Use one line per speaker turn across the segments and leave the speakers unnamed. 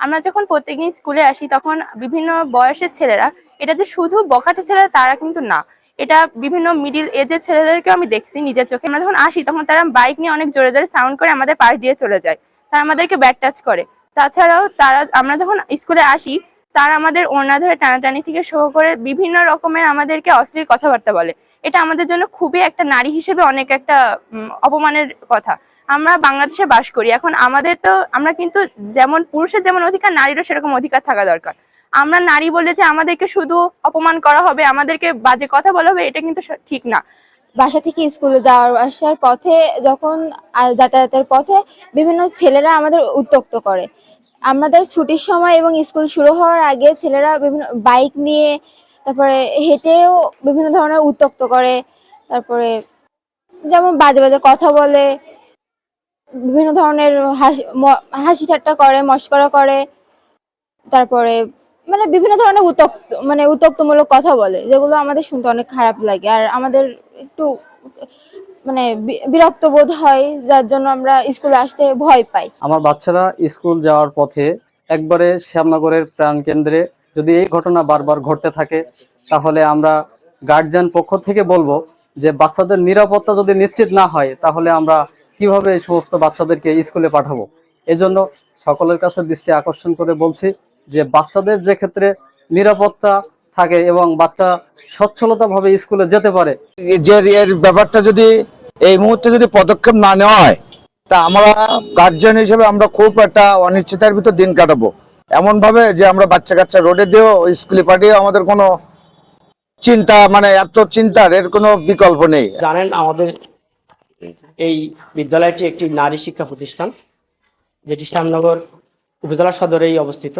আমরা যখন প্রত্যেকদিন স্কুলে আসি, তখন বিভিন্ন বয়সের ছেলেরা এটাতে শুধু বকাটে ছেলেরা তারা কিন্তু না। এটা বিভিন্ন মিডিল এজের ছেলেদেরকেও আমি দেখছি নিজের চোখে। আমরা যখন আসি, তখন তারা বাইক নিয়ে অনেক জোরে জোরে সাউন্ড করে আমাদের পাশ দিয়ে চলে যায়। তারা আমাদেরকে ব্যাট টাচ করে। তাছাড়াও তারা, আমরা যখন স্কুলে আসি, তারা আমাদের ওড়না ধরে টানাটানি থেকে শুরু করে বিভিন্ন রকমের আমাদেরকে অশ্লীল কথাবার্তা বলে। এটা আমাদের জন্য খুবই একটা নারী হিসেবে অনেক একটা অপমানের কথা। আমরা বাংলাদেশে বাস করি। এখন আমাদের তো, আমরা কিন্তু যেমন পুরুষের যেমন অধিকার, নারীরও সেরকম অধিকার থাকা দরকার। আমরা নারী বলে যে আমাদেরকে শুধু অপমান করা হবে, আমাদেরকে বাজে কথা বলা হবে, এটা কিন্তু ঠিক না।
বাসা থেকে স্কুলে যাওয়ার আসার পথে যখন যাতায়াতের পথে বিভিন্ন ছেলেরা আমাদের উত্তক্ত করে। আমাদের ছুটির সময় এবং স্কুল শুরু হওয়ার আগে ছেলেরা বিভিন্ন বাইক নিয়ে, তারপরে হেঁটেও বিভিন্ন ধরনের উত্তক্ত করে। তারপরে যেমন বাজে বাজে কথা বলে বিভিন্ন ধরনের হাসি হাসি ঠাট্টা করে, মস্করা করে, তারপরে মানে বিভিন্ন ধরনের উত্তক্ত মানে উত্তক্তমূলক কথা বলে, যেগুলো আমাদের শুনতে অনেক খারাপ লাগে। আর আমাদের একটু মানে বিরক্ত বোধ হয়, যার জন্য আমরা স্কুলে আসতে ভয় পাই।
আমার বাচ্চারা স্কুল যাওয়ার পথে একবারে শ্যামনগরের প্রাণ কেন্দ্রে যদি এই ঘটনা বারবার ঘটতে থাকে, তাহলে আমরা গার্জিয়ান পক্ষ থেকে বলব যে, বাচ্চাদের নিরাপত্তা যদি নিশ্চিত না হয়, তাহলে আমরা কীভাবে এই সমস্ত বাচ্চাদেরকে স্কুলে পাঠাবো? এজন্য সকলের কাছে দৃষ্টি আকর্ষণ করে বলছি যে বাচ্চাদের যে ক্ষেত্রে নিরাপত্তা থাকে এবং বাচ্চা সচ্ছলতা ভাবে স্কুলে যেতে পারে
যে এর ব্যাপারটা যদি এই মুহূর্তে যদি পদক্ষেপ না নেওয়া হয় তা আমরা গার্জিয়ান হিসেবে আমরা খুব একটা অনিশ্চিতার ভিতর দিন কাটাবো। এমন ভাবে যে আমরা বাচ্চা কাচ্চা রোডে দিয়েও স্কুলে পাঠিয়ে আমাদের কোনো চিন্তা মানে এত চিন্তার এর কোনো বিকল্প নেই।
জানেন আমাদের এই বিদ্যালয়টি একটি নারী শিক্ষা প্রতিষ্ঠান, যেটি শ্যামনগর উপজেলা সদরেই অবস্থিত।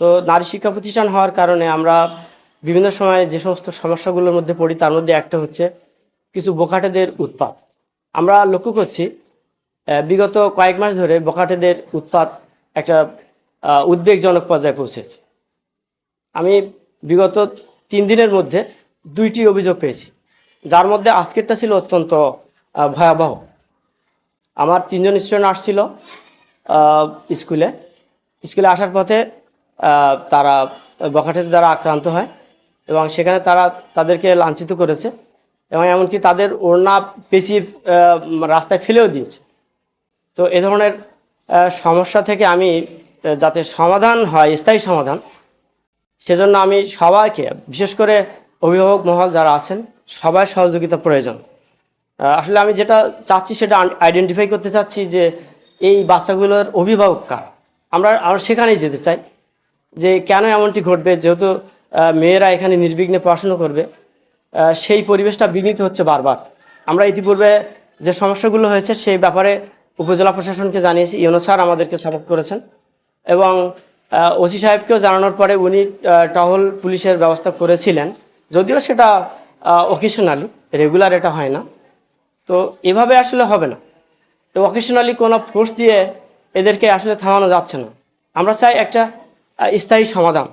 তো নারী শিক্ষা প্রতিষ্ঠান হওয়ার কারণে আমরা বিভিন্ন সময়ে যে সমস্ত সমস্যাগুলোর মধ্যে পড়ি, তার মধ্যে একটা হচ্ছে কিছু বোকাটেদের উৎপাত। আমরা লক্ষ্য করছি বিগত কয়েক মাস ধরে বোকাটেদের উৎপাত একটা উদ্বেগজনক পর্যায়ে পৌঁছেছে। আমি বিগত তিন দিনের মধ্যে দুইটি অভিযোগ পেয়েছি। যার মধ্যে আজকেরটা ছিল অত্যন্ত ভয়াবহ। আমার তিনজন স্টুডেন্ট আসছিল স্কুলে। স্কুলে আসার পথে তারা বখাটের দ্বারা আক্রান্ত হয় এবং সেখানে তারা তাদেরকে লাঞ্ছিত করেছে এবং এমনকি তাদের ওড়না পেঁচিয়ে রাস্তায় ফেলেও দিয়েছে। তো এ ধরনের সমস্যা থেকে আমি যাতে সমাধান হয়, স্থায়ী সমাধান, সেজন্য আমি সবাইকে, বিশেষ করে অভিভাবক মহল যারা আছেন সবার সহযোগিতা প্রয়োজন। আসলে আমি যেটা চাচ্ছি সেটা আইডেন্টিফাই করতে চাচ্ছি যে এই বাচ্চাগুলোর অভিভাবক কার? আমরা আমরা সেখানেই যেতে চাই যে কেন এমনটি ঘটবে? যেহেতু মেয়েরা এখানে নির্বিঘ্নে পড়াশুনো করবে সেই পরিবেশটা বিঘ্নিত হচ্ছে বারবার। আমরা ইতিপূর্বে যে সমস্যাগুলো হয়েছে সেই ব্যাপারে উপজেলা প্রশাসনকে জানিয়েছি। ইউনো স্যার আমাদেরকে সাপোর্ট করেছেন এবং ওসি সাহেবকেও জানানোর পরে উনি টহল পুলিশের ব্যবস্থা করেছিলেন। যদিও সেটা অকেশনালি রেগুলার এটা হয় না। তো এভাবে আসলে হবে না। তো অকেশনালি কোনো ফোর্স দিয়ে এদেরকে আসলে থামানো যাচ্ছে না। আমরা চাই একটা স্থায়ী সমাধান।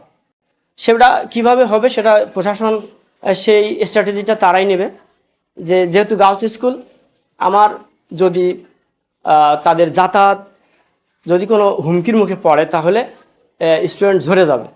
সেটা কীভাবে হবে সেটা প্রশাসন সেই স্ট্র্যাটেজিটা তারাই নেবে। যে যেহেতু গার্লস স্কুল আমার যদি তাদের যাতায়াত যদি কোনো হুমকির মুখে পড়ে, তাহলে স্টুডেন্ট ঝরে যাবে।